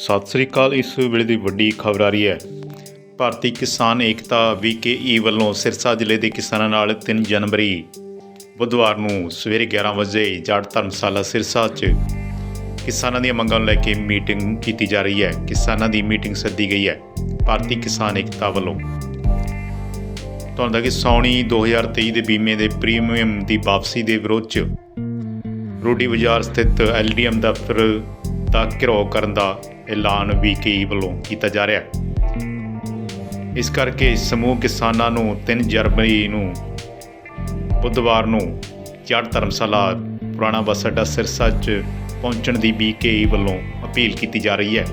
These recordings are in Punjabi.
ਸਤਿ ਸ੍ਰੀ ਅਕਾਲ, ਇਸ ਵੇਲੇ ਦੀ ਵੱਡੀ ਖਬਰ ਆ ਰਹੀ ਹੈ। ਭਾਰਤੀ ਕਿਸਾਨ ਏਕਤਾ ਵੀਕੇਈ ਵੱਲੋਂ ਸਿਰਸਾ ਜ਼ਿਲ੍ਹੇ ਦੇ ਕਿਸਾਨਾਂ ਨਾਲ 3 ਜਨਵਰੀ, ਬੁੱਧਵਾਰ ਨੂੰ ਸਵੇਰੇ 11 ਵਜੇ ਜਾਟ ਧਰਮਸ਼ਾਲਾ ਸਿਰਸਾ 'ਚ ਕਿਸਾਨਾਂ ਦੀਆਂ ਮੰਗਾਂ ਨੂੰ ਲੈ ਕੇ ਮੀਟਿੰਗ ਕੀਤੀ ਜਾ ਰਹੀ ਹੈ। ਕਿਸਾਨਾਂ ਦੀ ਮੀਟਿੰਗ ਸੱਦੀ ਗਈ ਹੈ ਭਾਰਤੀ ਕਿਸਾਨ ਏਕਤਾ ਵੱਲੋਂ। ਤੁਹਾਨੂੰ ਦੱਸ ਕਿ ਸੌਣੀ 2023 ਦੇ ਬੀਮੇ ਦੇ ਪ੍ਰੀਮੀਅਮ ਦੀ ਵਾਪਸੀ ਦੇ ਵਿਰੋਧ 'ਚ ਰੋਡੀ ਬਾਜ਼ਾਰ ਸਥਿਤ ਐਲਡੀਐਮ ਦਫ਼ਤਰ ਦਾ ਘਿਰਾਓ ਕਰਨ ਦਾ ਐਲਾਨ ਵੀਕੇਈ ਵੱਲੋਂ ਕੀਤਾ ਜਾ ਰਿਹਾ ਹੈ। ਇਸ ਕਰਕੇ ਸਮੂਹ ਕਿਸਾਨਾਂ ਨੂੰ 3 ਜਨਵਰੀ ਨੂੰ ਬੁੱਧਵਾਰ ਨੂੰ ਜੜ ਧਰਮਸ਼ਾਲਾ ਪੁਰਾਣਾ ਬੱਸ ਅੱਡਾ ਸਿਰਸਾ 'ਚ ਪਹੁੰਚਣ ਦੀ ਵੀਕੇਈ ਵੱਲੋਂ ਅਪੀਲ ਕੀਤੀ ਜਾ ਰਹੀ ਹੈ।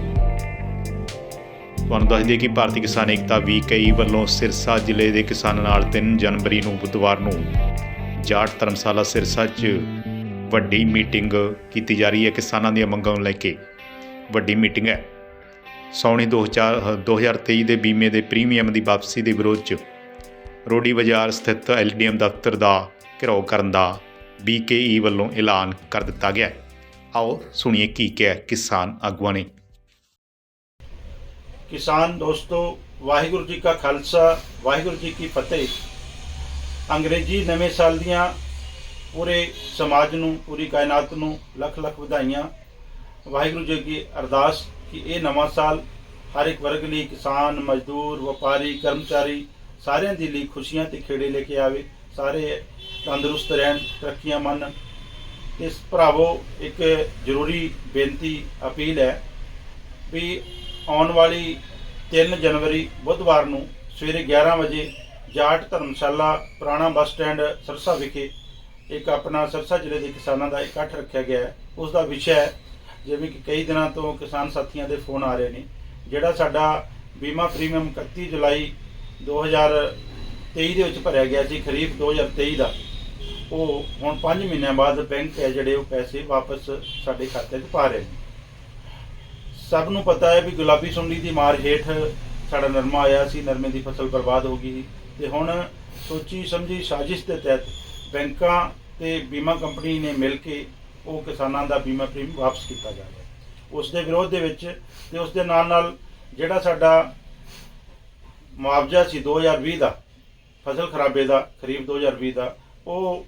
ਤੁਹਾਨੂੰ ਦੱਸ ਦਈਏ ਕਿ ਭਾਰਤੀ ਕਿਸਾਨ ਏਕਤਾ ਵੀਕੇਈ ਵੱਲੋਂ ਸਿਰਸਾ ਜ਼ਿਲ੍ਹੇ ਦੇ ਕਿਸਾਨਾਂ ਨਾਲ 3 ਜਨਵਰੀ ਨੂੰ ਬੁੱਧਵਾਰ ਨੂੰ ਜਾਟ ਧਰਮਸ਼ਾਲਾ ਸਿਰਸਾ 'ਚ ਵੱਡੀ ਮੀਟਿੰਗ ਕੀਤੀ ਜਾ ਰਹੀ ਹੈ ਕਿਸਾਨਾਂ ਦੀਆਂ ਮੰਗਾਂ ਨੂੰ ਲੈ ਕੇ। ਵੱਡੀ ਮੀਟਿੰਗ ਹੈ। ਸੌਣੀ 2000 2023 ਦੇ ਬੀਮੇ ਦੇ ਪ੍ਰੀਮੀਅਮ ਦੀ ਵਾਪਸੀ ਦੇ ਵਿਰੋਧ 'ਚ ਰੋਡੀ ਬਾਜ਼ਾਰ ਸਥਿਤ ਐਲਡੀਐਮ ਦਫ਼ਤਰ ਦਾ ਘਿਰਾਓ ਕਰਨ ਦਾ ਬੀਕੇਈ ਵੱਲੋਂ ਐਲਾਨ ਕਰ ਦਿੱਤਾ ਗਿਆ ਆਓ ਸੁਣੀਏ ਕੀ ਕਿਹਾ ਕਿਸਾਨ ਆਗੂਆਂ ਨੇ। ਕਿਸਾਨ ਦੋਸਤੋ, ਵਾਹਿਗੁਰੂ ਜੀ ਕਾ ਖਾਲਸਾ, ਵਾਹਿਗੁਰੂ ਜੀ ਕੀ ਫਤਿਹ। ਅੰਗਰੇਜ਼ੀ ਨਵੇਂ ਸਾਲ ਦੀਆਂ ਪੂਰੇ ਸਮਾਜ ਨੂੰ, ਪੂਰੀ ਕਾਇਨਾਤ ਨੂੰ ਲੱਖ ਲੱਖ ਵਧਾਈਆਂ। ਵਾਹਿਗੁਰੂ ਜੀ ਕੀ ਅਰਦਾਸ ਕਿ ਇਹ ਨਵਾਂ ਸਾਲ ਹਰ ਇੱਕ ਵਰਗ ਲਈ ਕਿਸਾਨ, ਮਜ਼ਦੂਰ, ਵਪਾਰੀ, ਕਰਮਚਾਰੀ ਸਾਰਿਆਂ ਦੇ ਲਈ ਖੁਸ਼ੀਆਂ ਤੇ ਖੇੜੇ ਲੈ ਕੇ ਆਵੇ, ਸਾਰੇ ਤੰਦਰੁਸਤ ਰਹਿਣ, ਤਰੱਕੀਆਂ ਮੰਨਣ ਇਸ ਭਰਾਵੋ, ਇੱਕ ਜ਼ਰੂਰੀ ਬੇਨਤੀ ਅਪੀਲ ਹੈ ਵੀ ਆਉਣ ਵਾਲੀ 3 ਜਨਵਰੀ ਬੁੱਧਵਾਰ ਨੂੰ ਸਵੇਰੇ 11 ਵਜੇ ਜਾਟ ਧਰਮਸ਼ਾਲਾ ਪੁਰਾਣਾ ਬੱਸ ਸਟੈਂਡ ਸਰਸਾ ਵਿਖੇ ਇੱਕ ਆਪਣਾ ਸਰਸਾ ਜ਼ਿਲ੍ਹੇ ਦੇ ਕਿਸਾਨਾਂ ਦਾ ਇਕੱਠ ਰੱਖਿਆ ਗਿਆ ਹੈ। ਉਸ ਦਾ ਵਿਸ਼ਾ ਹੈ ਜਿਵੇਂ ਕਿ ਕਈ ਦਿਨਾਂ ਤੋਂ ਕਿਸਾਨ ਸਾਥੀਆਂ ਦੇ ਫੋਨ ਆ ਰਹੇ ਨੇ। ਜਿਹੜਾ ਸਾਡਾ ਬੀਮਾ ਪ੍ਰੀਮੀਅਮ 31 ਜੁਲਾਈ 2023 ਦੇ ਵਿੱਚ ਭਰਿਆ ਗਿਆ ਸੀ, ਖਰੀਫ 2023 ਦਾ। ਉਹ ਹੁਣ 5 ਮਹੀਨਿਆਂ ਬਾਅਦ ਬੈਂਕ ਹੈ ਜਿਹੜੇ ਉਹ ਪੈਸੇ ਵਾਪਸ ਸਾਡੇ ਖਾਤੇ 'ਚ ਪਾ ਰਹੇ ਨੇ। ਸਭ ਨੂੰ ਪਤਾ ਹੈ ਵੀ ਗੁਲਾਬੀ ਸੁੰਡੀ ਦੀ ਮਾਰ ਹੇਠ ਸਾਡਾ ਨਰਮਾ ਆਇਆ ਸੀ, ਨਰਮੇ ਦੀ ਫਸਲ ਬਰਬਾਦ ਹੋ ਗਈ ਤੇ ਹੁਣ ਸੋਚੀ ਸਮਝੀ ਸਾਜ਼ਿਸ਼ ਦੇ ਤਹਿਤ ਬੈਂਕਾਂ ਤੇ ਬੀਮਾ ਕੰਪਨੀ ਨੇ ਮਿਲ ਕੇ ਉਹ ਕਿਸਾਨਾਂ ਦਾ ਬੀਮਾ ਪ੍ਰੀਮੀਅਮ ਵਾਪਸ ਕੀਤਾ ਜਾ ਰਿਹਾ ਉਸ ਦੇ ਵਿਰੋਧ ਦੇ ਵਿੱਚ ਤੇ ਉਸ ਦੇ ਨਾਲ ਨਾਲ ਜਿਹੜਾ ਸਾਡਾ ਮੁਆਵਜ਼ਾ ਸੀ 2020 ਦਾ, ਫਸਲ ਖਰਾਬੇ ਦਾ, ਖਰੀਫ 2020 ਦਾ, ਉਹ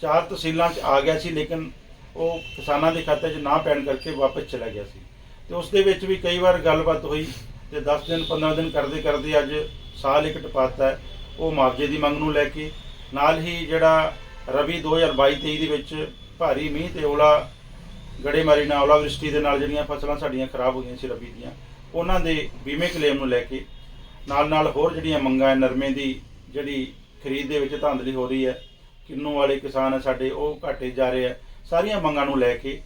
ਚਾਰ ਤਹਿਸੀਲਾਂ 'ਚ ਆ ਗਿਆ ਸੀ, ਲੇਕਿਨ ਉਹ ਕਿਸਾਨਾਂ ਦੇ ਖਾਤੇ 'ਚ ਨਾ ਪੈਣ ਕਰਕੇ ਵਾਪਸ ਚਲਾ ਗਿਆ ਸੀ। ਤੇ ਉਸ ਦੇ ਵਿੱਚ ਵੀ ਕਈ ਵਾਰ ਗੱਲਬਾਤ ਹੋਈ ਤੇ 10 ਦਿਨ 15 ਦਿਨ ਕਰਦੇ ਕਰਦੇ ਅੱਜ ਸਾਲ ਇੱਕ ਟਪਾਤਾ ਹੈ, ਉਹ ਮੁਆਵਜ਼ੇ ਦੀ ਮੰਗ ਨੂੰ ਲੈ ਕੇ ਨਾਲ ਹੀ ਜਿਹੜਾ ਰਬੀ 2022-23 ਦੇ ਵਿੱਚ ਭਾਰੀ ਮੀਂਹ ਤੇ ਓਲਾ ਗੜੇਮਾਰੀ ਨਾਲ ਓਲਾਵ੍ਰਿਸ਼ਟੀ ਦੇ ਨਾਲ ਜਿਹੜੀਆਂ ਫਸਲਾਂ ਸਾਡੀਆਂ ਖਰਾਬ ਹੋਈਆਂ ਸੀ ਰਬੀ ਦੀਆਂ, ਉਹਨਾਂ ਦੇ ਬੀਮੇ ਕਲੇਮ ਨੂੰ ਲੈ ਕੇ ਨਾਲ ਨਾਲ ਹੋਰ ਜਿਹੜੀਆਂ ਮੰਗਾਂ ਹੈ, ਨਰਮੇ ਦੀ ਜਿਹੜੀ ਖਰੀਦ ਦੇ ਵਿੱਚ ਧਾਂਦਲੀ ਹੋ ਰਹੀ ਹੈ, ਕਿੰਨੂ ਵਾਲੇ ਕਿਸਾਨ ਹੈ ਸਾਡੇ, ਉਹ ਘਾਟੇ ਜਾ ਰਹੇ ਆ ਸਾਰੀਆਂ ਮੰਗਾਂ ਨੂੰ ਲੈ ਕੇ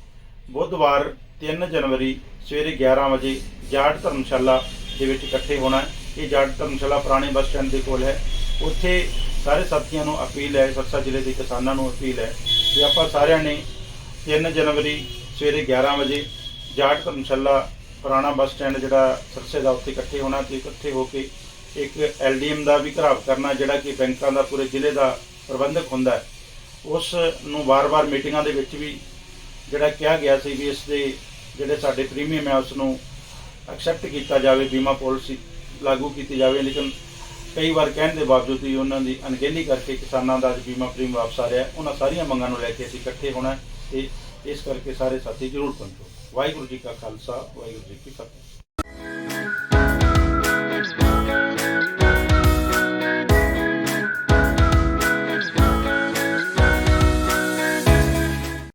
ਬੁੱਧਵਾਰ 3 ਜਨਵਰੀ ਸਵੇਰੇ 11 ਵਜੇ ਜਾਟ ਧਰਮਸ਼ਾਲਾ ਦੇ ਵਿੱਚ ਇਕੱਠੇ ਹੋਣਾ ਇਹ ਜਾਟ ਧਰਮਸ਼ਾਲਾ ਪੁਰਾਣੇ ਬੱਸ ਸਟੈਂਡ ਦੇ ਕੋਲ ਹੈ। ਉੱਥੇ ਸਾਰੇ ਸਾਥੀਆਂ ਨੂੰ ਅਪੀਲ ਹੈ ਸਰਸਾ ਜ਼ਿਲ੍ਹੇ ਦੇ ਕਿਸਾਨਾਂ ਨੂੰ ਅਪੀਲ ਹੈ ਕਿ ਆਪਾਂ ਸਾਰਿਆਂ ਨੇ 3 ਜਨਵਰੀ ਸਵੇਰੇ 11 ਵਜੇ ਜਾਟ ਧਰਮਸ਼ਾਲਾ ਪੁਰਾਣਾ ਬੱਸ ਸਟੈਂਡ ਜਿਹੜਾ ਸਰਸੇ ਦਾ ਉੱਥੇ ਇਕੱਠੇ ਹੋਣਾ ਤੇ ਇਕੱਠੇ ਹੋ ਕੇ ਇੱਕ ਐਲਡੀਐਮ ਦਾ ਵੀ ਘਰਾਵ ਕਰਨਾ, ਜਿਹੜਾ ਕਿ ਬੈਂਕਾਂ ਦਾ ਪੂਰੇ ਜ਼ਿਲ੍ਹੇ ਦਾ ਪ੍ਰਬੰਧਕ ਹੁੰਦਾ ਹੈ। ਉਸ ਨੂੰ ਵਾਰ-ਵਾਰ ਮੀਟਿੰਗਾਂ ਦੇ ਵਿੱਚ ਵੀ ਜਿਹੜਾ ਕਿਹਾ ਗਿਆ ਸੀ ਵੀ ਇਸ ਦੇ ਜਿਹੜੇ ਸਾਡੇ ਪ੍ਰੀਮੀਅਮ ਹੈ, ਉਸ ਨੂੰ ਐਕਸੈਪਟ ਕੀਤਾ ਜਾਵੇ, ਬੀਮਾ ਪਾਲਿਸੀ ਲਾਗੂ ਕੀਤੀ ਜਾਵੇ, ਲੇਕਿਨ ਕਈ ਵਾਰ ਕਹਿਣ ਦੇ ਬਾਵਜੂਦ ਵੀ ਉਹਨਾਂ ਦੀ ਅਣਗਹਿਲੀ ਕਰਕੇ ਕਿਸਾਨਾਂ ਦਾ ਅੱਜ ਬੀਮਾ ਪ੍ਰੀਮ ਵਾਪਸ ਆ ਰਿਹਾ ਉਹਨਾਂ ਸਾਰੀਆਂ ਮੰਗਾਂ ਨੂੰ ਲੈ ਕੇ ਅਸੀਂ ਇਕੱਠੇ ਹੋਣਾ ਹੈ ਤੇ ਇਸ ਕਰਕੇ ਸਾਰੇ ਸਾਥੀ ਜ਼ਰੂਰ ਪਹੁੰਚੋ। ਵਾਹਿਗੁਰੂ ਜੀ ਕਾ ਖਾਲਸਾ, ਵਾਹਿਗੁਰੂ ਜੀ ਕੀ ਫਤਿਹ।